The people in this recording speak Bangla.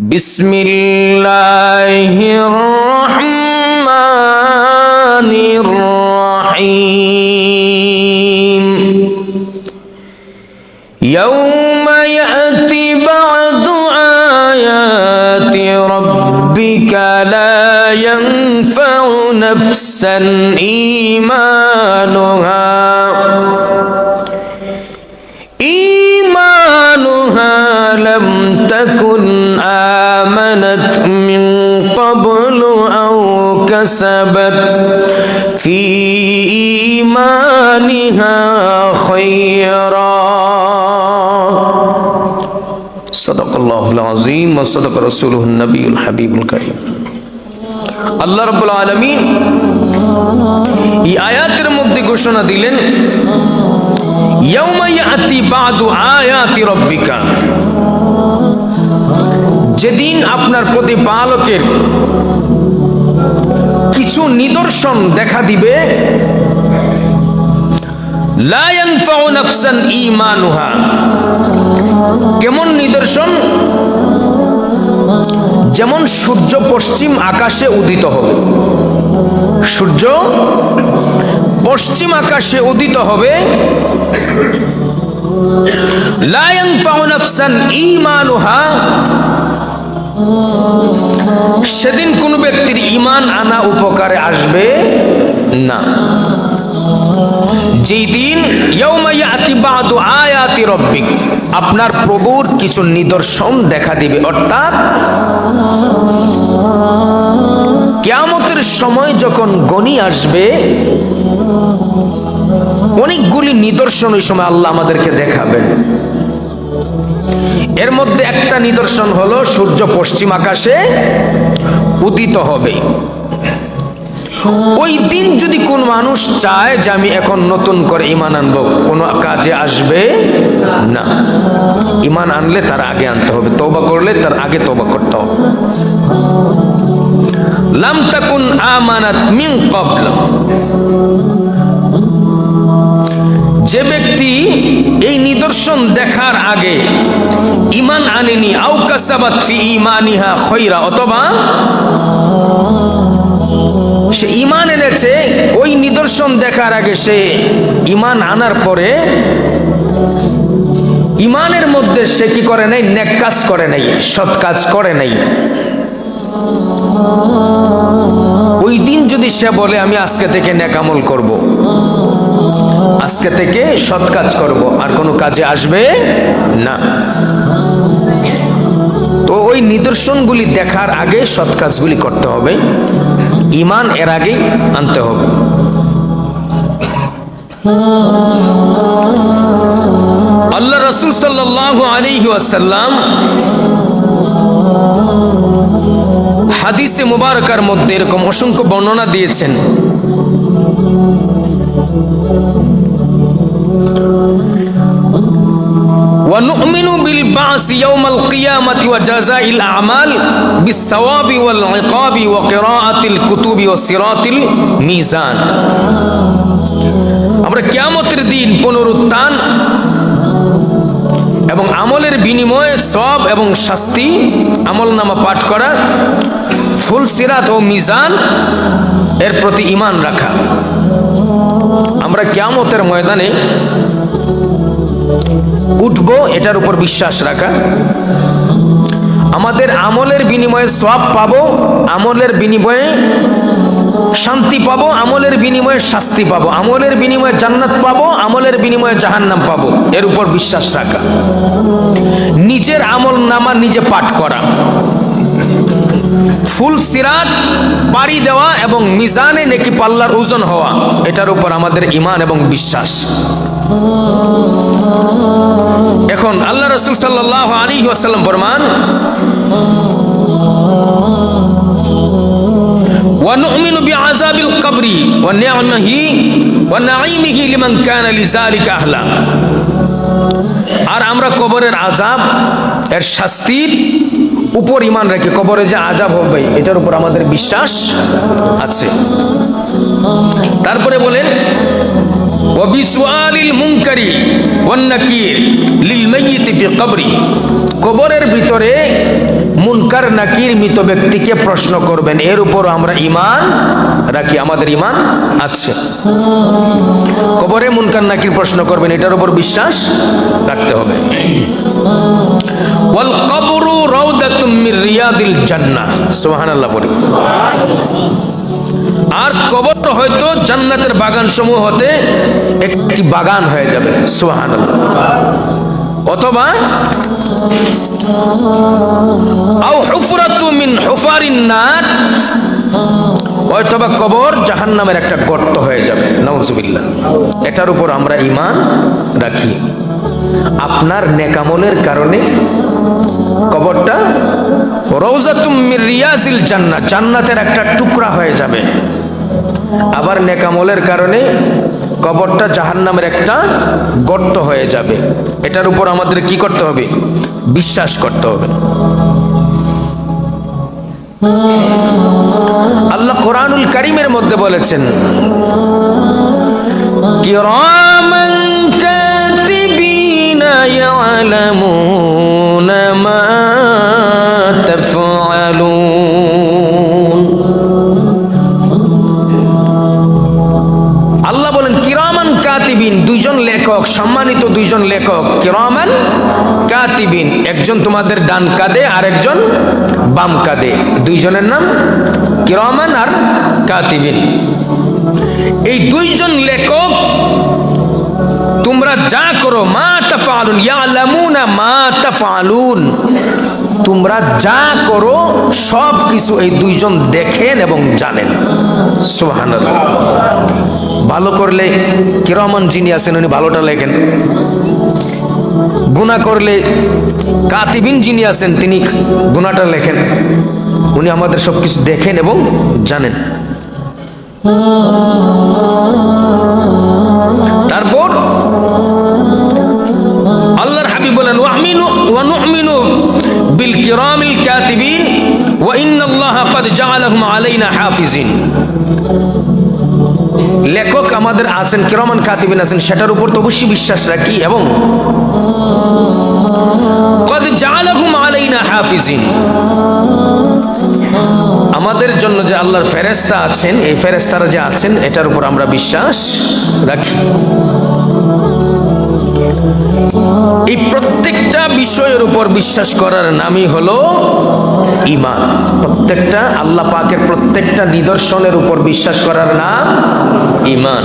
بسم الله الرحمن الرحيم. يوم يأتي بعد آيات ربك لا ينفع نفسا إيمانها كسبت في إيمانها خيرا صدق الله العظيم وصدق رسوله النبي الحبيب الكريم আল্লাহ রব্বুল আলমিন এই আয়াতের মধ্যে ঘোষণা দিলেন ইয়াউমা ইয়াতি বাদু আয়াতি রব্বিকা যেদিন আপনার প্রতিপালকের কিছু নিদর্শন দেখা দিবে। কেমন নিদর্শন? যেমন সূর্য পশ্চিম আকাশে উদিত হবে। সূর্য পশ্চিম আকাশে উদিত হবে। সেদিন ঈমান আনা উপকারে আসবে না। যেই দিন আপনার প্রভুর কিছু নিদর্শন দেখা দিবে। অর্থাৎ, কিয়ামতের সময় যখন গণি আসবে, অনেকগুলি নিদর্শন ওই সময় আল্লাহ আমাদেরকে দেখাবেন। এর মধ্যে একটা নিদর্শন হলো সূর্য পশ্চিম আকাশে উদিত হবে। ওই দিন যদি কোন মানুষ চায় যে আমি এখন নতুন করে ইমান আনব, কোনো কাজে আসবে না। ইমান আনলে তার আগে আনতে হবে তৌবা করলে তার আগে তৌবা করতে হবে। লাম তাকুন আমানাত মিন ক্বাবল। যে ব্যক্তি এই নিদর্শন দেখার আগে আনেনি আও কাসাবাত অথবা সে ইমান এনেছে ওই নিদর্শন দেখার আগে সে ইমান আনার পরে ইমানের মধ্যে সে কি করে নাই নেক কাজ করে নাই সৎ কাজ করে নাই ওই দিন যদি সে বলে আমি আজকে থেকে নেকামল করব। আজকে থেকে সৎ কাজ করব আর কোনো কাজে আসবে না ওই নিদর্শনগুলি দেখার আগে সৎ কাজগুলি করতে হবে। ইমান এর আগেই আনতে হবে। আল্লাহ রসুল ওয়াসাল্লাম হাদিসে মুবারকার মধ্যে এরকম অসংখ্য বর্ণনা দিয়েছেন। ونؤمن بالبعث يوم القيامة وجزاء الأعمال بالثواب والعقاب وقراءة الكتب وصراط الميزان আমরা কিয়ামতের দিন পুনরুত্থান এবং আমলের বিনিময়ে সব এবং শাস্তি আমল নামা পাঠ করা ফুল সিরাত ও মিজান এর প্রতি ইমান রাখা আমরা কিয়ামতের ময়দানে উঠবো, এটার উপর বিশ্বাস রাখা। আমাদের আমলের বিনিময়ে সব পাবো, আমলের বিনিময়ে শান্তি পাবো, আমলের বিনিময়ে শাস্তি পাবো। আমলের বিনিময়ে জান্নাত পাবো, আমলের বিনিময়ে জাহান্নাম পাবো। এর উপর বিশ্বাস রাখা। নিজের আমল নামা নিজে পাঠ করা। ফুল সিরাত, পাড়ি দেওয়া এবং মিজানে নেকি পাল্লার ওজন হওয়া, এটার উপর আমাদের ইমান এবং বিশ্বাস। এখন আল্লাহ রসুল সাল্লাহ আলী ওয়াসাল্লাম ফরমান ونؤمن بعذاب القبر ونعمه ونعيمه لمن كان لذلك أهلا আর আমরা কবরের আজাব এর শাস্তির উপর ইমান রেখে কবরে যে আজাব হবে এটার উপর আমাদের বিশ্বাস আছে তারপরে বলেন ওবিসুয়ালিল মুনকারি ওয়ান্নাকির লিল মাইয়িতি ফি কবরি কবরের ভিতরে মুনকার, নাকির মৃত ব্যক্তিকে প্রশ্ন করবেন, এর উপর আমরা ইমান রাখি, আমাদের ইমান আছে। কবরে মুনকার, নাকির প্রশ্ন করবেন, এটার উপর বিশ্বাস রাখতে হবে। ওয়াল কবরু রাউদাতুম মির রিয়াদিল জান্নাহ সুবহানাল্লাহ বলি আর কবর হয়তো জান্নাতের বাগান সমূহ হতে একটি বাগান হয়ে যাবে, সুবহানাল্লাহ। অথবা অথবা কবর জাহান্নামের একটা গর্ত হয়ে যাবে, নাউজুবিল্লাহ। এটার উপর আমরা ঈমান রাখি। আপনার নেকামলের কারণে কবরটা রৌজাতুম মির রিয়াজিল জান্নাত, জান্নাতের একটা টুকরা হয়ে যাবে। আবার নেকামলের কারণে কবরটা জাহান্নামের একটা গর্ত হয়ে যাবে। এটার উপর আমাদের কি করতে হবে? বিশ্বাস করতে হবে। আল্লাহ কোরআনুল করিমের মধ্যে বলেছেন কিরামান সম্মানিত দুইজন লেখক, কিরামান কাতিবিন। একজন তোমাদের ডান কাঁধে আর একজন বাম কাঁধে। দুইজনের নাম কিরামান আর কাতিবিন। এই দুইজন লেখক, তোমরা যা করো, মা তাফালুন, ইয়ালামুনা মা তাফালুন। তোমরা যা করো সব কিছু এই দুইজন দেখেন এবং জানেন। সুবহানাল্লাহ। ভালো করলে কিরমন যিনি আছেন উনি ভালোটা লেখেন। গুণা করলে কাতিবিন যিনি আছেন তিনি গুণাটা লেখেন। উনি আমাদের সব কিছু দেখেন এবং জানেন। তারপর আল্লাহর হাবিব বলেন, ওয়ামিনু ওয়া নুমিনু বিল কিরামিল কাতিবিন ওয়া ইন্নাল্লাহ ক্বাদ জাআলাহুম আলাইনা হাফিজিন। লেখক আমাদের আছেন, কিরমান কাতিবিন আছেন, সেটার উপর তো অবশ্যই বিশ্বাস রাখি, এবং আমাদের জন্য যে আল্লাহর ফেরেস্তা আছেন, এই ফেরেস্তারা যে আছেন, এটার উপর আমরা বিশ্বাস রাখি। এই প্রত্যেকটা বিষয়ের উপর বিশ্বাস করার নামই হলো ইমান প্রত্যেকটা আল্লাহ পাকের প্রত্যেকটা নিদর্শনের উপর বিশ্বাস করার নাম ইমান